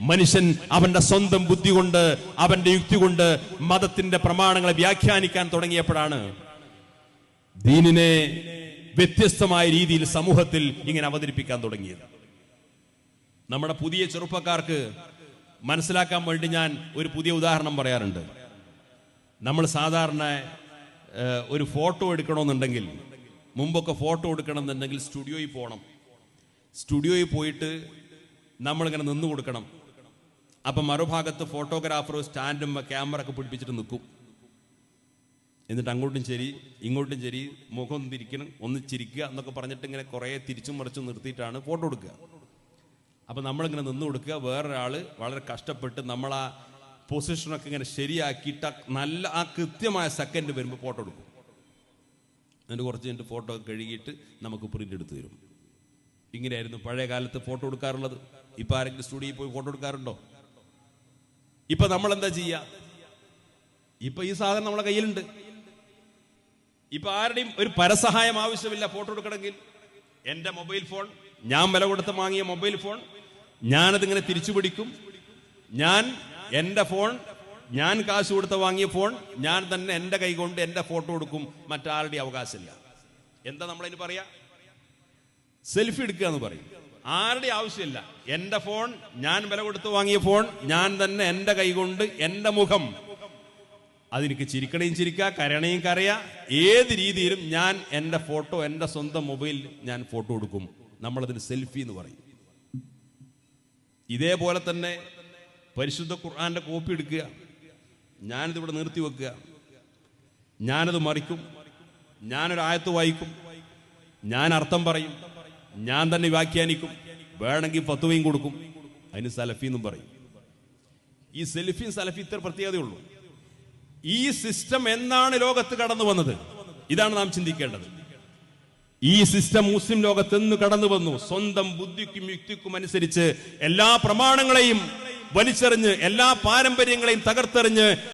മനുഷ്യൻ അവന്റെ സ്വന്തം ബുദ്ധി കൊണ്ട് അവന്റെ യുക്തി കൊണ്ട് മതത്തിന്റെ പ്രമാണങ്ങളെ വ്യാഖ്യാനിക്കാൻ തുടങ്ങിയപ്പോഴാണ് ദീനിനെ വ്യത്യസ്തമായ രീതിയിൽ സമൂഹത്തിൽ ഇങ്ങനെ അവതരിപ്പിക്കാൻ തുടങ്ങിയത്. നമ്മുടെ പുതിയ ചെറുപ്പക്കാർക്ക് മനസ്സിലാക്കാൻ വേണ്ടി ഞാൻ ഒരു പുതിയ ഉദാഹരണം പറയാറുണ്ട്. നമ്മൾ സാധാരണ ഒരു ഫോട്ടോ എടുക്കണമെന്നുണ്ടെങ്കിൽ മുമ്പൊക്കെ ഫോട്ടോ എടുക്കണമെന്നുണ്ടെങ്കിൽ സ്റ്റുഡിയോയിൽ പോകണം. സ്റ്റുഡിയോയിൽ പോയിട്ട് നമ്മളിങ്ങനെ നിന്ന് കൊടുക്കണം. അപ്പം മറുഭാഗത്ത് ഫോട്ടോഗ്രാഫർ സ്റ്റാൻഡും ക്യാമറ ഒക്കെ പിടിപ്പിച്ചിട്ട് നിൽക്കും. എന്നിട്ട് അങ്ങോട്ടും ശരി ഇങ്ങോട്ടും ശരി മുഖം തിരിക്കണം ഒന്ന് ചിരിക്കുക എന്നൊക്കെ പറഞ്ഞിട്ട് ഇങ്ങനെ കുറേ തിരിച്ചും മറിച്ചും നിർത്തിയിട്ടാണ് ഫോട്ടോ എടുക്കുക. അപ്പം നമ്മളിങ്ങനെ നിന്ന് കൊടുക്കുക. വേറൊരാൾ വളരെ കഷ്ടപ്പെട്ട് നമ്മൾ ആ പൊസിഷനൊക്കെ ഇങ്ങനെ ശരിയാക്കിയിട്ട് നല്ല ആ കൃത്യമായ സെക്കൻഡ് വരുമ്പോൾ ഫോട്ടോ എടുക്കും. എന്നിട്ട് കുറച്ച് കഴിഞ്ഞിട്ട് ഫോട്ടോ കഴുകിയിട്ട് നമുക്ക് പ്രിന്റ് എടുത്ത് തരും. ഇങ്ങനെയായിരുന്നു പഴയ കാലത്ത് ഫോട്ടോ എടുക്കാറുള്ളത്. ഇപ്പൊ ആരെങ്കിലും സ്റ്റുഡിയോയിൽ പോയി ഫോട്ടോ എടുക്കാറുണ്ടോ? ഇപ്പൊ നമ്മൾ എന്താ ചെയ്യുക ഇപ്പൊ ഈ സാധനം നമ്മളെ കയ്യിലുണ്ട്. ഇപ്പൊ ആരുടെയും ഒരു പരസഹായം ആവശ്യമില്ല ഫോട്ടോ എടുക്കണമെങ്കിൽ. എന്റെ മൊബൈൽ ഫോൺ ഞാൻ വില കൊടുത്ത് വാങ്ങിയ മൊബൈൽ ഫോൺ ഞാനതിങ്ങനെ തിരിച്ചു പിടിക്കും. ഞാൻ എന്റെ ഫോൺ ഞാൻ കാശ് കൊടുത്ത് വാങ്ങിയ ഫോൺ ഞാൻ തന്നെ എന്റെ കൈ കൊണ്ട് എന്റെ ഫോട്ടോ എടുക്കും. മറ്റാരുടെയും അവകാശമില്ല. എന്താ നമ്മളതിന് പറയാ? സെൽഫി എടുക്കുക എന്ന് പറയും. ആരുടെ ആവശ്യമില്ല. എന്റെ ഫോൺ ഞാൻ വില കൊടുത്ത് വാങ്ങിയ ഫോൺ ഞാൻ തന്നെ എന്റെ കൈകൊണ്ട് എന്റെ മുഖം. അതെനിക്ക് ചിരിക്കണേയും ചിരിക്കുക കരയണേയും കരയാ. ഏത് രീതിയിലും ഞാൻ എന്റെ ഫോട്ടോ എന്റെ സ്വന്തം മൊബൈൽ ഞാൻ ഫോട്ടോ എടുക്കും. നമ്മളതിന് സെൽഫി എന്ന് പറയും. ഇതേപോലെ തന്നെ പരിശുദ്ധ ഖുർആന്റെ കോപ്പി എടുക്കുക. ഞാനിതിവിടെ നിർത്തി വെക്കുക. ഞാനത് മറിക്കും. ഞാനൊരു ആയത്ത് വായിക്കും. ഞാൻ അർത്ഥം പറയും. ഞാൻ തന്നെ വ്യാഖ്യാനിക്കും. വേണമെങ്കിൽ ഫത്തുവയും കൊടുക്കും. അതിന് സലഫി എന്നും പറയും. ഈ സെൽഫിയും സലഫി ഇത്ര പ്രത്യേകതയുള്ളൂ. ഈ സിസ്റ്റം എന്നാണ് ലോകത്ത് കടന്നു വന്നത്? ഇതാണ് നാം ചിന്തിക്കേണ്ടത്. ഈ സിസ്റ്റം മുസ്ലിം ലോകത്ത് നിന്ന് കടന്നു വന്നു. സ്വന്തം ബുദ്ധിക്കും യുക്തിക്കും അനുസരിച്ച് എല്ലാ പ്രമാണങ്ങളെയും വലിച്ചെറിഞ്ഞ് എല്ലാ പാരമ്പര്യങ്ങളെയും തകർത്തെറിഞ്ഞ്